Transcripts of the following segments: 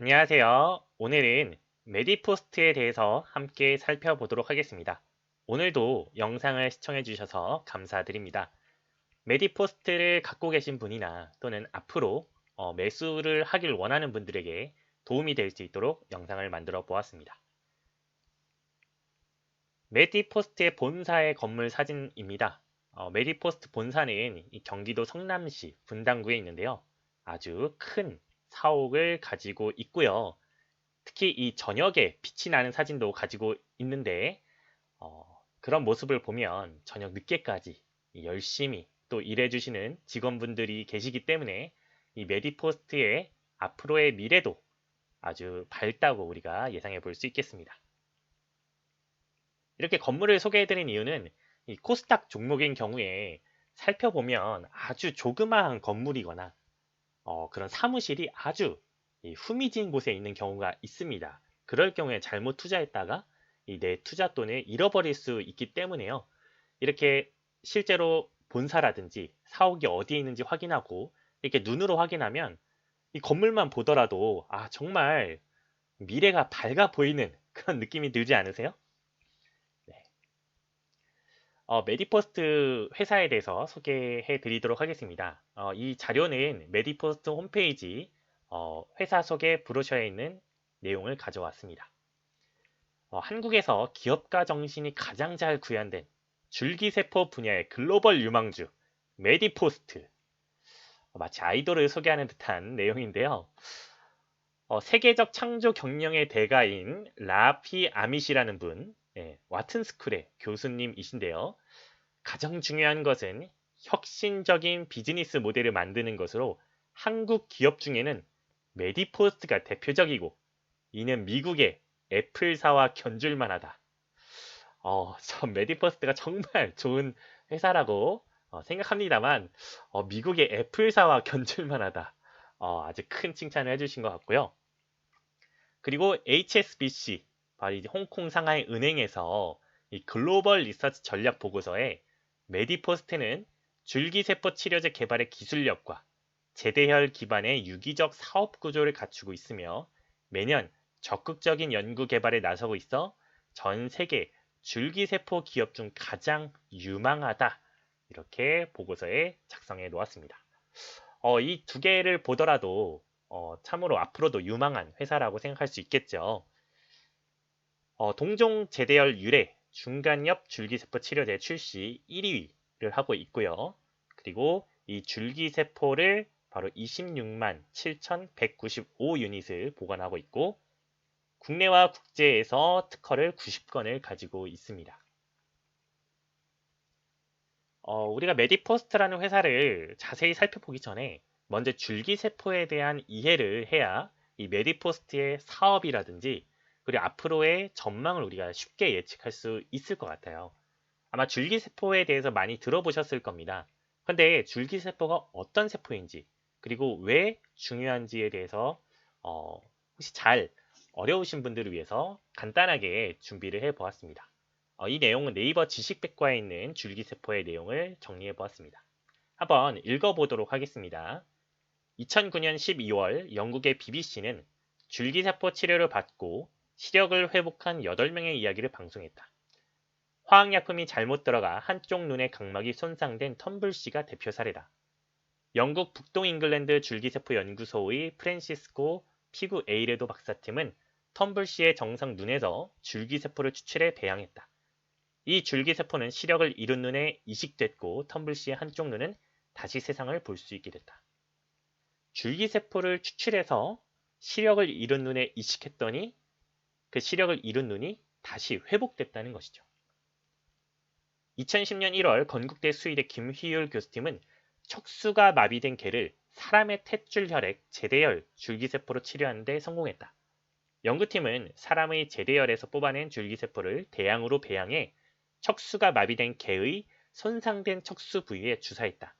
안녕하세요. 오늘은 메디포스트에 대해서 함께 살펴보도록 하겠습니다. 오늘도 영상을 시청해 주셔서 감사드립니다. 메디포스트를 갖고 계신 분이나 또는 앞으로 어, 매수를 하길 원하는 분들에게 도움이 될 수 있도록 영상을 만들어 보았습니다. 메디포스트의 본사의 건물 사진입니다. 어, 메디포스트 본사는 경기도 성남시 분당구에 있는데요. 아주 큰 사옥을 가지고 있고요. 특히 이 저녁에 빛이 나는 사진도 가지고 있는데 어, 그런 모습을 보면 저녁 늦게까지 열심히 또 일해주시는 직원분들이 계시기 때문에 이 메디포스트의 앞으로의 미래도 아주 밝다고 우리가 예상해 볼 수 있겠습니다. 이렇게 건물을 소개해 드린 이유는 이 코스닥 종목인 경우에 살펴보면 아주 조그마한 건물이거나 어, 그런 사무실이 아주 후미진 곳에 있는 경우가 있습니다. 그럴 경우에 잘못 투자했다가 내 투자 돈을 잃어버릴 수 있기 때문에요. 이렇게 실제로 본사라든지 사옥이 어디에 있는지 확인하고 이렇게 눈으로 확인하면 이 건물만 보더라도 아 정말 미래가 밝아 보이는 그런 느낌이 들지 않으세요? 어, 메디포스트 회사에 대해서 소개해 드리도록 하겠습니다. 어, 이 자료는 메디포스트 홈페이지 어, 회사 소개 브로셔에 있는 내용을 가져왔습니다. 어, 한국에서 기업가 정신이 가장 잘 구현된 줄기세포 분야의 글로벌 유망주 메디포스트 어, 마치 아이돌을 소개하는 듯한 내용인데요. 어, 세계적 창조 경영의 대가인 라피 아미시라는 분 예, 와튼 스쿨의 교수님이신데요. 가장 중요한 것은 혁신적인 비즈니스 모델을 만드는 것으로 한국 기업 중에는 메디포스트가 대표적이고 이는 미국의 애플사와 견줄만 하다. 어, 전 메디포스트가 정말 좋은 회사라고 어, 생각합니다만 어, 미국의 애플사와 견줄만 하다. 어, 아주 큰 칭찬을 해주신 것 같고요. 그리고 HSBC 이제 홍콩 상하이 은행에서 이 글로벌 리서치 전략 보고서에 메디포스트는 줄기세포 치료제 개발의 기술력과 제대혈 기반의 유기적 사업 구조를 갖추고 있으며 매년 적극적인 연구 개발에 나서고 있어 전 세계 줄기세포 기업 중 가장 유망하다. 이렇게 보고서에 작성해 놓았습니다. 어, 이 두 개를 보더라도 어, 참으로 앞으로도 유망한 회사라고 생각할 수 있겠죠. 어, 동종 제대열 유래 중간엽 줄기세포 치료제 출시 1위를 하고 있고요. 그리고 이 줄기세포를 바로 26만 7,195 유닛을 보관하고 있고 국내와 국제에서 특허를 90건을 가지고 있습니다. 어, 우리가 메디포스트라는 회사를 자세히 살펴보기 전에 먼저 줄기세포에 대한 이해를 해야 이 메디포스트의 사업이라든지 그리고 앞으로의 전망을 우리가 쉽게 예측할 수 있을 것 같아요. 아마 줄기세포에 대해서 많이 들어보셨을 겁니다. 근데 줄기세포가 어떤 세포인지 그리고 왜 중요한지에 대해서 어, 혹시 잘 어려우신 분들을 위해서 간단하게 준비를 해 보았습니다. 어, 이 내용은 네이버 지식백과에 있는 줄기세포의 내용을 정리해 보았습니다. 한번 읽어보도록 하겠습니다. 2009년 12월 영국의 BBC는 줄기세포 치료를 받고 시력을 회복한 8명의 이야기를 방송했다. 화학약품이 잘못 들어가 한쪽 눈의 각막이 손상된 텀블 씨가 대표 사례다. 영국 북동 잉글랜드 줄기세포 연구소의 프랜시스코 피구 에이레도 박사팀은 텀블 씨의 정상 눈에서 줄기세포를 추출해 배양했다. 이 줄기세포는 시력을 잃은 눈에 이식됐고 텀블 씨의 한쪽 눈은 다시 세상을 볼 수 있게 됐다. 줄기세포를 추출해서 시력을 잃은 눈에 이식했더니 그 시력을 잃은 눈이 다시 회복됐다는 것이죠. 2010년 1월 건국대 수의대 김휘율 교수팀은 척수가 마비된 개를 사람의 탯줄 혈액 제대열 줄기세포로 치료하는 데 성공했다. 연구팀은 사람의 제대열에서 뽑아낸 줄기세포를 대양으로 배양해 척수가 마비된 개의 손상된 척수 부위에 주사했다.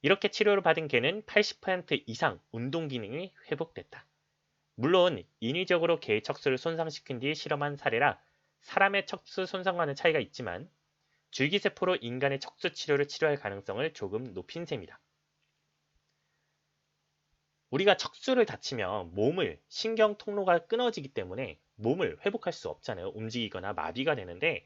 이렇게 치료를 받은 개는 80% 이상 운동 기능이 회복됐다. 물론 인위적으로 개의 척수를 손상시킨 뒤 실험한 사례라 사람의 척수 손상과는 차이가 있지만 줄기세포로 인간의 척수 치료를 치료할 가능성을 조금 높인 셈이다. 우리가 척수를 다치면 몸을 신경 통로가 끊어지기 때문에 몸을 회복할 수 없잖아요. 움직이거나 마비가 되는데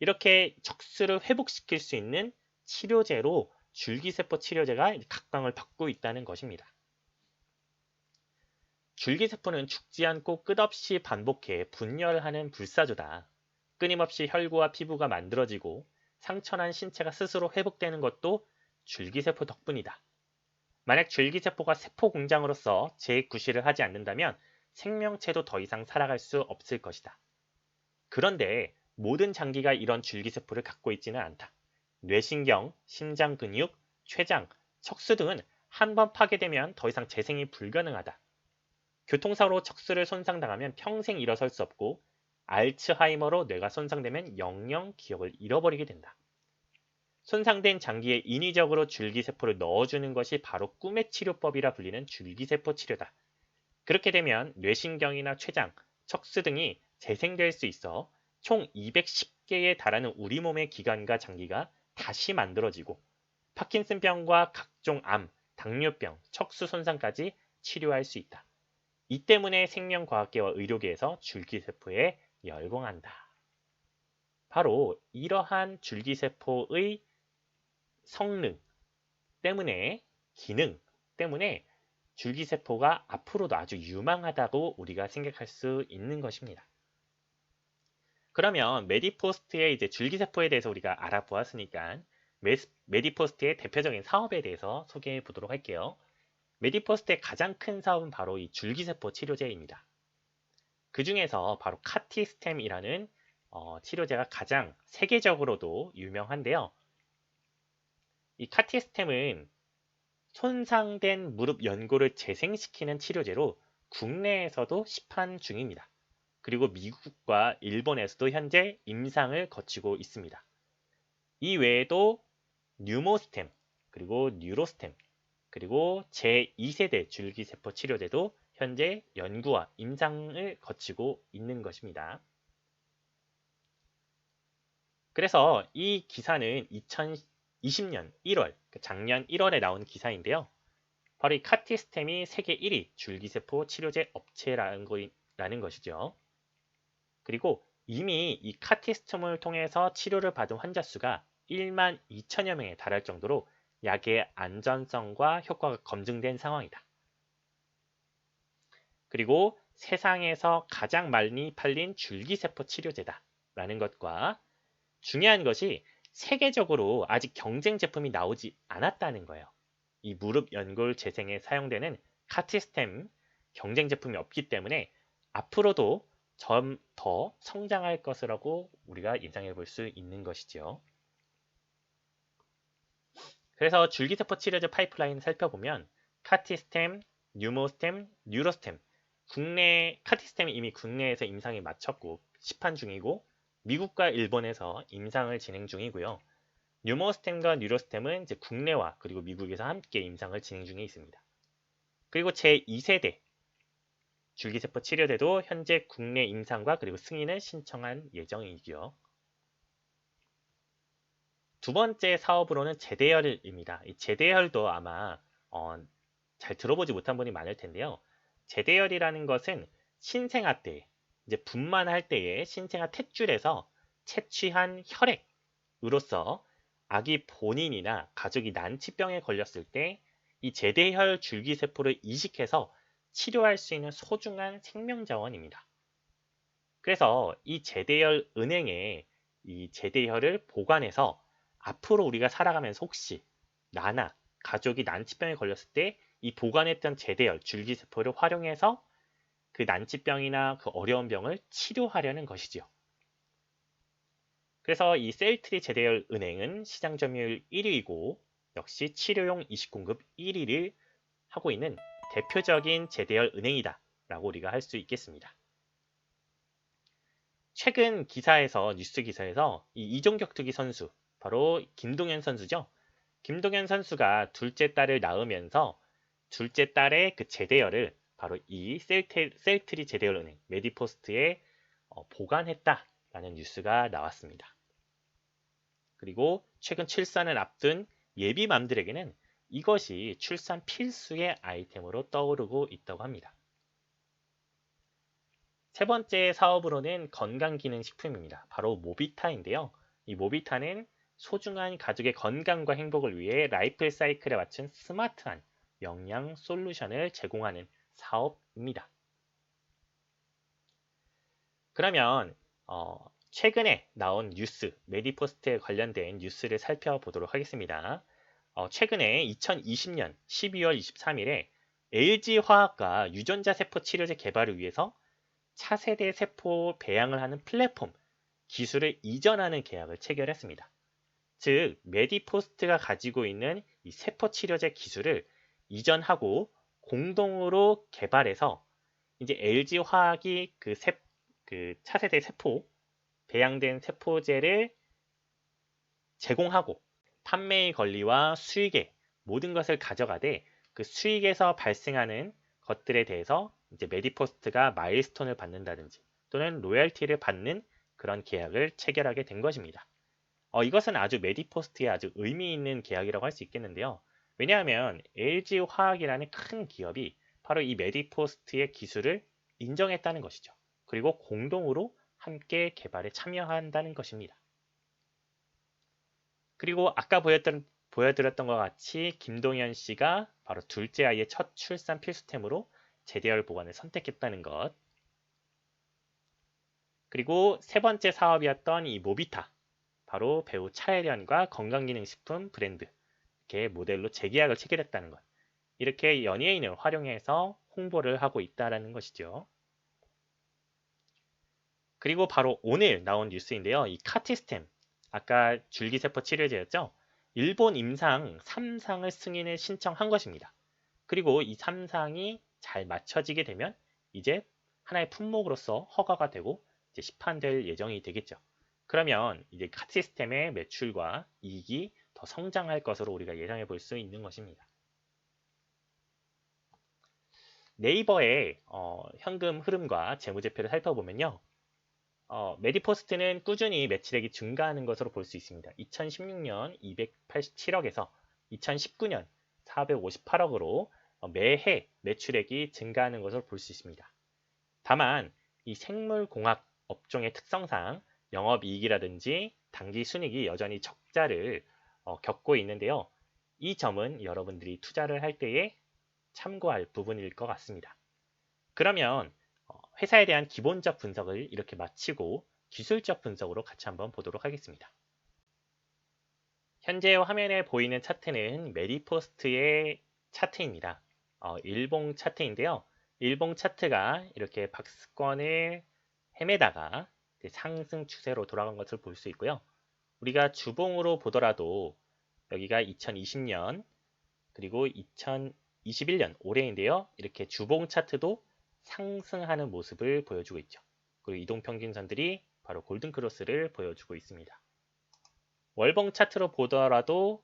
이렇게 척수를 회복시킬 수 있는 치료제로 줄기세포 치료제가 각광을 받고 있다는 것입니다. 줄기세포는 죽지 않고 끝없이 반복해 분열하는 불사조다. 끊임없이 혈구와 피부가 만들어지고 상처난 신체가 스스로 회복되는 것도 줄기세포 덕분이다. 만약 줄기세포가 세포 공장으로서 재구실을 하지 않는다면 생명체도 더 이상 살아갈 수 없을 것이다. 그런데 모든 장기가 이런 줄기세포를 갖고 있지는 않다. 뇌신경, 심장 근육, 췌장, 척수 등은 한 번 파괴되면 더 이상 재생이 불가능하다. 교통사고로 척수를 손상당하면 평생 일어설 수 없고 알츠하이머로 뇌가 손상되면 영영 기억을 잃어버리게 된다. 손상된 장기에 인위적으로 줄기세포를 넣어주는 것이 바로 꿈의 치료법이라 불리는 줄기세포 치료다. 그렇게 되면 뇌신경이나 췌장, 척수 등이 재생될 수 있어 총 210개에 달하는 우리 몸의 기관과 장기가 다시 만들어지고 파킨슨병과 각종 암, 당뇨병, 척수 손상까지 치료할 수 있다. 이 때문에 생명과학계와 의료계에서 줄기세포에 열광한다. 바로 이러한 줄기세포의 성능 때문에 기능 때문에 줄기세포가 앞으로도 아주 유망하다고 우리가 생각할 수 있는 것입니다. 그러면 메디포스트의 이제 줄기세포에 대해서 우리가 알아보았으니까 메디포스트의 대표적인 사업에 대해서 소개해 보도록 할게요. 메디포스트의 가장 큰 사업은 바로 이 줄기세포 치료제입니다. 그 중에서 바로 카티스템이라는 어, 치료제가 가장 세계적으로도 유명한데요. 이 카티스템은 손상된 무릎 연골을 재생시키는 치료제로 국내에서도 시판 중입니다. 그리고 미국과 일본에서도 현재 임상을 거치고 있습니다. 이 외에도 뉴모스템, 그리고 뉴로스템, 그리고 제2세대 줄기세포 치료제도 현재 연구와 임상을 거치고 있는 것입니다. 그래서 이 기사는 2020년 1월, 작년 1월에 나온 기사인데요. 바로 이 카티스템이 세계 1위 줄기세포 치료제 업체라는 것이죠. 그리고 이미 이 카티스톰을 통해서 치료를 받은 환자 수가 1만 2천여 명에 달할 정도로 약의 안전성과 효과가 검증된 상황이다. 그리고 세상에서 가장 많이 팔린 줄기세포 치료제다. 라는 것과 중요한 것이 세계적으로 아직 경쟁 제품이 나오지 않았다는 거예요. 이 무릎 연골 재생에 사용되는 카티스템 경쟁 제품이 없기 때문에 앞으로도 점 더 성장할 것이라고 우리가 예상해 볼 수 있는 것이지요. 그래서 줄기세포 치료제 파이프라인 살펴보면 카티스템, 뉴모스템, 뉴로스템 국내 카티스템은 이미 국내에서 임상이 마쳤고 시판 중이고 미국과 일본에서 임상을 진행 중이고요. 뉴모스템과 뉴로스템은 이제 국내와 그리고 미국에서 함께 임상을 진행 중에 있습니다. 그리고 제2세대 줄기세포 치료제도 현재 국내 임상과 그리고 승인을 신청한 예정이고요. 두 번째 사업으로는 제대열입니다. 이 제대열도 아마 어, 잘 들어보지 못한 분이 많을 텐데요. 제대열이라는 것은 신생아 때 이제 분만할 때에 신생아 탯줄에서 채취한 혈액으로서 아기 본인이나 가족이 난치병에 걸렸을 때 이 제대혈 줄기세포를 이식해서 치료할 수 있는 소중한 생명자원입니다. 그래서 이 제대혈 은행에 이 제대혈을 보관해서 앞으로 우리가 살아가면서 혹시 나나 가족이 난치병에 걸렸을 때 이 보관했던 제대혈 줄기세포를 활용해서 그 난치병이나 그 어려운 병을 치료하려는 것이지요. 그래서 이 셀트리 제대열 은행은 시장 점유율 1위이고 역시 치료용 이식 공급 1위를 하고 있는 대표적인 제대열 은행이다 라고 우리가 할 수 있겠습니다. 최근 기사에서 뉴스 기사에서 이 이종격 투기 선수 바로 김동현 선수죠. 김동현 선수가 둘째 딸을 낳으면서 둘째 딸의 그 제대열을 바로 이 셀트, 셀트리 제대열 은행 메디포스트에 어, 보관했다라는 뉴스가 나왔습니다. 그리고 최근 출산을 앞둔 예비맘들에게는 이것이 출산 필수의 아이템으로 떠오르고 있다고 합니다. 세 번째 사업으로는 건강기능식품입니다. 바로 모비타인데요. 이 모비타는 소중한 가족의 건강과 행복을 위해 라이프 사이클에 맞춘 스마트한 영양 솔루션을 제공하는 사업입니다. 그러면 어, 최근에 나온 뉴스, 메디포스트에 관련된 뉴스를 살펴보도록 하겠습니다. 어, 최근에 2020년 12월 23일에 LG화학과 유전자 세포 치료제 개발을 위해서 차세대 세포 배양을 하는 플랫폼 기술을 이전하는 계약을 체결했습니다. 즉, 메디포스트가 가지고 있는 이 세포 치료제 기술을 이전하고 공동으로 개발해서 이제 LG화학이 그, 세, 그 차세대 세포 배양된 세포제를 제공하고 판매의 권리와 수익의 모든 것을 가져가되 그 수익에서 발생하는 것들에 대해서 이제 메디포스트가 마일스톤을 받는다든지 또는 로열티를 받는 그런 계약을 체결하게 된 것입니다. 어, 이것은 아주 메디포스트에 아주 의미 있는 계약이라고 할 수 있겠는데요. 왜냐하면 LG화학이라는 큰 기업이 바로 이 메디포스트의 기술을 인정했다는 것이죠. 그리고 공동으로 함께 개발에 참여한다는 것입니다. 그리고 아까 보였던, 보여드렸던 것 같이 김동현 씨가 바로 둘째 아이의 첫 출산 필수템으로 제대열 보관을 선택했다는 것. 그리고 세 번째 사업이었던 이 모비타. 바로 배우 차혜련과 건강기능식품 브랜드. 이렇게 모델로 재계약을 체결했다는 것. 이렇게 연예인을 활용해서 홍보를 하고 있다는 것이죠. 그리고 바로 오늘 나온 뉴스인데요. 이 카티스템, 아까 줄기세포 치료제였죠. 일본 임상 3상을 승인을 신청한 것입니다. 그리고 이 3상이 잘 맞춰지게 되면 이제 하나의 품목으로서 허가가 되고 이제 시판될 예정이 되겠죠. 그러면 이제 카티스템의 매출과 이익이 더 성장할 것으로 우리가 예상해 볼 수 있는 것입니다. 네이버의 어, 현금 흐름과 재무제표를 살펴보면요. 어, 메디포스트는 꾸준히 매출액이 증가하는 것으로 볼 수 있습니다. 2016년 287억에서 2019년 458억으로 어, 매해 매출액이 증가하는 것으로 볼수 있습니다. 다만 이 생물공학 업종의 특성상 영업이익이라든지 단기 순익이 여전히 적자를 어, 겪고 있는데요. 이 점은 여러분들이 투자를 할 때에 참고할 부분일 것 같습니다. 그러면 어, 회사에 대한 기본적 분석을 이렇게 마치고 기술적 분석으로 같이 한번 보도록 하겠습니다. 현재 화면에 보이는 차트는 메디포스트의 차트입니다. 어, 일봉 차트인데요. 일봉 차트가 이렇게 박스권을 헤매다가 상승 추세로 돌아간 것을 볼 수 있고요. 우리가 주봉으로 보더라도 여기가 2020년 그리고 2021년 올해인데요. 이렇게 주봉 차트도 상승하는 모습을 보여주고 있죠. 그리고 이동평균선들이 바로 골든크로스를 보여주고 있습니다. 월봉 차트로 보더라도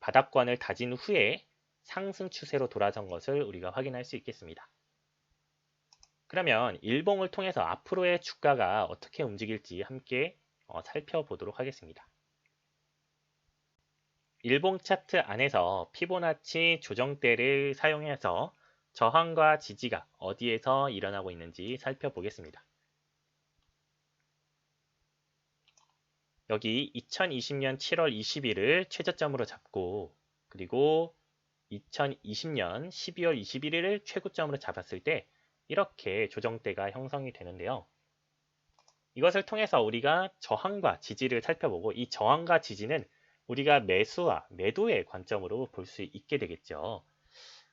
바닥권을 다진 후에 상승 추세로 돌아선 것을 우리가 확인할 수 있겠습니다. 그러면 일봉을 통해서 앞으로의 주가가 어떻게 움직일지 함께 어, 살펴보도록 하겠습니다. 일봉 차트 안에서 피보나치 조정대를 사용해서 저항과 지지가 어디에서 일어나고 있는지 살펴보겠습니다. 여기 2020년 7월 20일을 최저점으로 잡고 그리고 2020년 12월 21일을 최고점으로 잡았을 때 이렇게 조정대가 형성이 되는데요. 이것을 통해서 우리가 저항과 지지를 살펴보고 이 저항과 지지는 우리가 매수와 매도의 관점으로 볼 수 있게 되겠죠.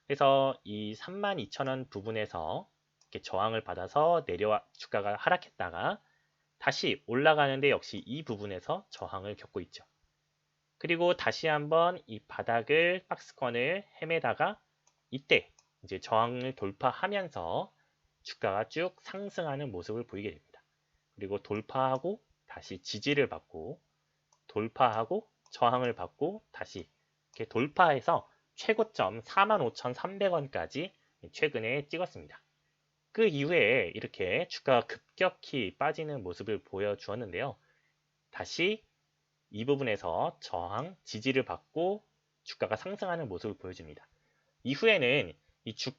그래서 이 32,000원 부분에서 이렇게 저항을 받아서 내려와 주가가 하락했다가 다시 올라가는데 역시 이 부분에서 저항을 겪고 있죠. 그리고 다시 한번 이 바닥을 박스권을 헤매다가 이때 이제 저항을 돌파하면서 주가가 쭉 상승하는 모습을 보이게 됩니다. 그리고 돌파하고 다시 지지를 받고 돌파하고 저항을 받고 다시 이렇게 돌파해서 최고점 45,300원까지 최근에 찍었습니다. 그 이후에 이렇게 주가가 급격히 빠지는 모습을 보여주었는데요. 다시 이 부분에서 저항, 지지를 받고 주가가 상승하는 모습을 보여줍니다. 이후에는 이 주,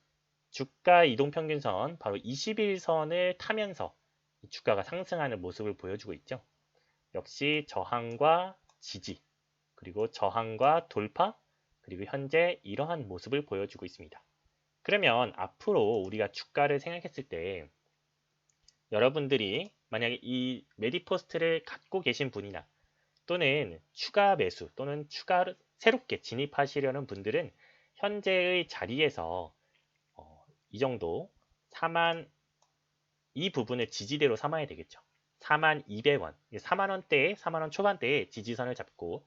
주가 이동평균선 바로 21선을 타면서 주가가 상승하는 모습을 보여주고 있죠. 역시 저항과 지지, 그리고 저항과 돌파, 그리고 현재 이러한 모습을 보여주고 있습니다. 그러면 앞으로 우리가 주가를 생각했을 때 여러분들이 만약에 이 메디포스트를 갖고 계신 분이나 또는 추가 매수 또는 추가 새롭게 진입하시려는 분들은 현재의 자리에서 어, 이 정도 4만 이 부분을 지지대로 삼아야 되겠죠. 4만 200원, 4만 원대에 4만 원 초반대에 지지선을 잡고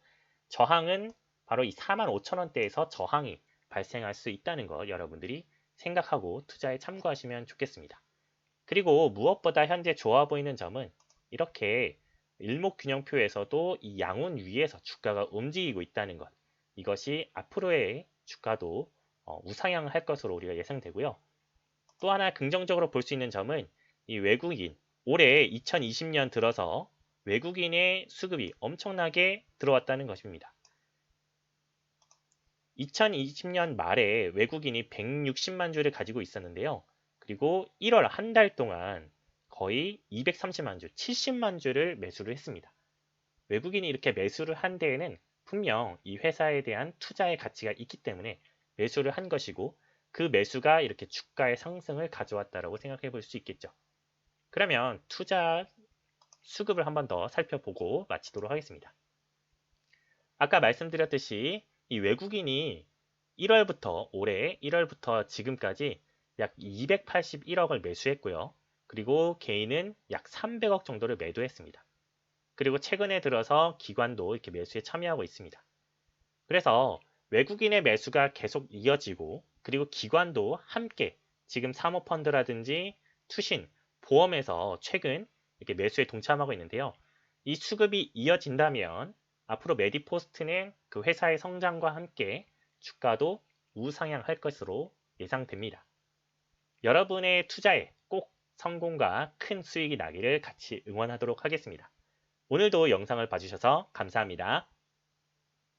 저항은 바로 이 4만 5천 원대에서 저항이 발생할 수 있다는 것 여러분들이 생각하고 투자에 참고하시면 좋겠습니다. 그리고 무엇보다 현재 좋아 보이는 점은 이렇게 일목균형표에서도 이 양운 위에서 주가가 움직이고 있다는 것. 이것이 앞으로의 주가도 어, 우상향할 것으로 우리가 예상되고요. 또 하나 긍정적으로 볼 수 있는 점은 이 외국인 올해 2020년 들어서 외국인의 수급이 엄청나게 들어왔다는 것입니다. 2020년 말에 외국인이 160만 주를 가지고 있었는데요. 그리고 1월 한 달 동안 거의 230만 주, 70만 주를 매수를 했습니다. 외국인이 이렇게 매수를 한 데에는 분명 이 회사에 대한 투자의 가치가 있기 때문에 매수를 한 것이고 그 매수가 이렇게 주가의 상승을 가져왔다고 생각해 볼 수 있겠죠. 그러면 투자 수급을 한번 더 살펴보고 마치도록 하겠습니다. 아까 말씀드렸듯이 이 외국인이 1월부터 올해 1월부터 지금까지 약 281억을 매수했고요. 그리고 개인은 약 300억 정도를 매도했습니다. 그리고 최근에 들어서 기관도 이렇게 매수에 참여하고 있습니다. 그래서 외국인의 매수가 계속 이어지고 그리고 기관도 함께 지금 사모펀드라든지 투신, 보험에서 최근 이렇게 매수에 동참하고 있는데요. 이 수급이 이어진다면 앞으로 메디포스트는 그 회사의 성장과 함께 주가도 우상향할 것으로 예상됩니다. 여러분의 투자에 꼭 성공과 큰 수익이 나기를 같이 응원하도록 하겠습니다. 오늘도 영상을 봐주셔서 감사합니다.